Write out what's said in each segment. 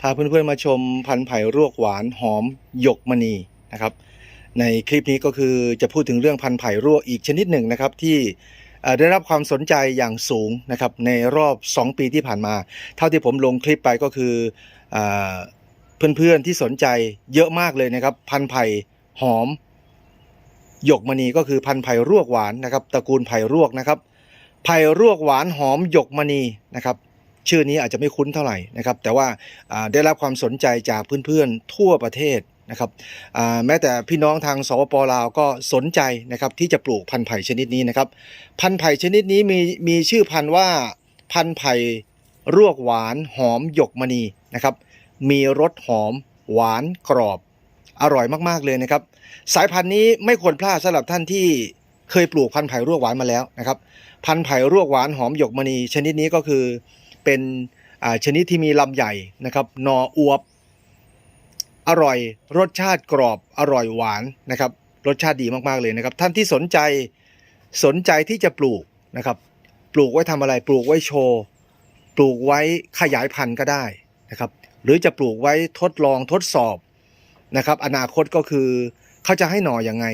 พาเพื่อนๆมาชมพันธุ์ไผ่รวกหวานหอมหยกมณีนะครับ ในคลิปนี้ก็คือจะพูดถึงเรื่องพันธุ์ไผ่รวกอีกชนิดหนึ่งนะครับที่ได้รับความสนใจอย่างสูงนะครับในรอบ 2 ปีที่ผ่านมา เท่าที่ผมลงคลิปไปก็คืออเพื่อนๆที่สนใจเยอะมากเลยนะครับ พันธุ์ไผ่หอมหยกมณีก็คือพันธุ์ไผ่รวกหวานนะครับตระกูลไผ่รวกนะครับไผ่รวกหวานหอมหยกมณีนะครับ ชื่อนี้อาจจะไม่คุ้นเท่าไหร่นะครับ แต่ว่าได้รับความสนใจจากเพื่อนๆทั่วประเทศนะครับแม้แต่พี่น้องทางสปปลาวก็สนใจนะครับที่จะปลูกพันธุ์ไผ่ชนิดนี้นะครับ พันธุ์ไผ่ชนิดนี้มีมีชื่อพันธุ์ว่าพันธุ์ไผ่รวกหวานหอมหยกมณีนะครับ มีรสหอม หวานกรอบ อร่อยมากๆเลยนะครับ สายพันธุ์นี้ไม่ควรพลาดสำหรับท่านที่เคยปลูกพันธุ์ไผ่รวกหวานมาแล้วนะครับ พันธุ์ไผ่รวกหวานหอมหยกมณีชนิดนี้ก็คือ เป็นชนิดที่มีลำใหญ่นะครับหนออวบ อร่อยรสชาติกรอบอร่อยหวานนะครับรสชาติดีมากๆเลยนะครับ ท่านที่สนใจสนใจที่จะปลูกนะครับ ปลูกไว้ทำอะไรปลูกไว้โชว์ ปลูกไว้ขยายพันธุ์ก็ได้นะครับ หรือจะปลูกไว้ทดลองทดสอบนะครับ อนาคตก็คือเขาจะให้หน่อยังไง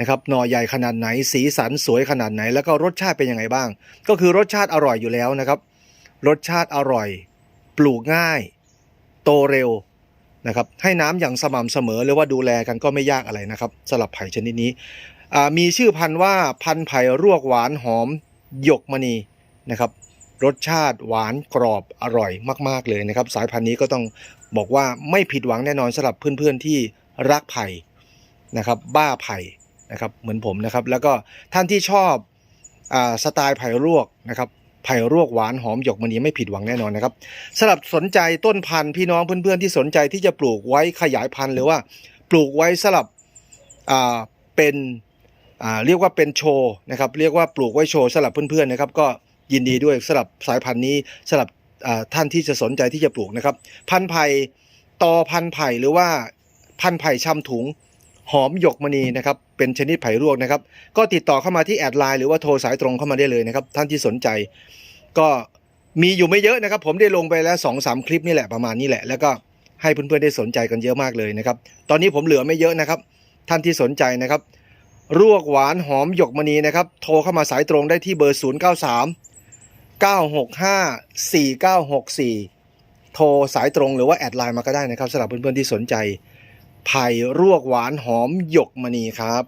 นะครับหน่อใหญ่ขนาดไหน สีสันสวยขนาดไหน แล้วก็รสชาติเป็นยังไงบ้าง ก็คือรสชาติอร่อยอยู่แล้วนะครับ รสชาติอร่อย ปลูกง่าย โตเร็วนะครับ ให้น้ำอย่างสม่ำเสมอหรือว่าดูแลกันก็ไม่ยากอะไรนะครับสำหรับไผ่ชนิดนี้อ่ามีชื่อพันธุ์ว่าพันธุ์ไผ่รวกหวานหอมหยกมณีนะครับรสชาติหวานกรอบอร่อยมาก ๆ เลยนะครับ สายพันธุ์นี้ก็ต้องบอกว่าไม่ผิดหวังแน่นอนสำหรับเพื่อนๆที่รักไผ่นะครับ บ้าไผ่นะครับเหมือนผมนะครับ แล้วก็ท่านที่ชอบอาสไตล์ไผ่รวกนะครับ ไผ่รวกหวานหอมหยกมณีไม่ผิดหวังแน่นอนนะครับสำหรับสนใจต้นพันธุ์พี่น้องเพื่อนๆที่สนใจที่จะปลูกไว้ขยายพันธุ์หรือว่าปลูกไว้สำหรับอ่าเป็นอ่าเรียกว่าเป็นโชว์นะครับเรียกว่าปลูกไว้โชว์สำหรับเพื่อนๆนะครับก็ยินดีด้วยสำหรับสายพันธุ์นี้สำหรับท่านที่จะสนใจที่จะปลูกนะครับ พันธุ์ไผ่ตอพันธุ์ไผ่หรือว่าพันธุ์ไผ่ชำถุง หอมหยกมณีนะครับเป็นชนิดไผ่รวกนะครับ ก็ติดต่อเข้ามาที่แอดไลน์หรือว่าโทรสายตรงเข้ามาได้เลยนะครับ ท่านที่สนใจ ก็มีอยู่ไม่เยอะนะครับ ผมได้ลงไปแล้วสองสามคลิปนี่แหละประมาณนี้แหละ แล้วก็ให้เพื่อนๆได้สนใจกันเยอะมากเลยนะครับ ตอนนี้ผมเหลือไม่เยอะนะครับ ท่านที่สนใจนะครับรวกหวานหอมหยกมณีนะครับ โทรเข้ามาสายตรงได้ที่เบอร์ 0 9 3 9 6 5 4 9 6 4 โทรสายตรงหรือว่าแอดไลน์มาก็ได้นะครับสำหรับเพื่อนๆที่สนใจ ไผ่รวกหวานหอมหยกมณีครับ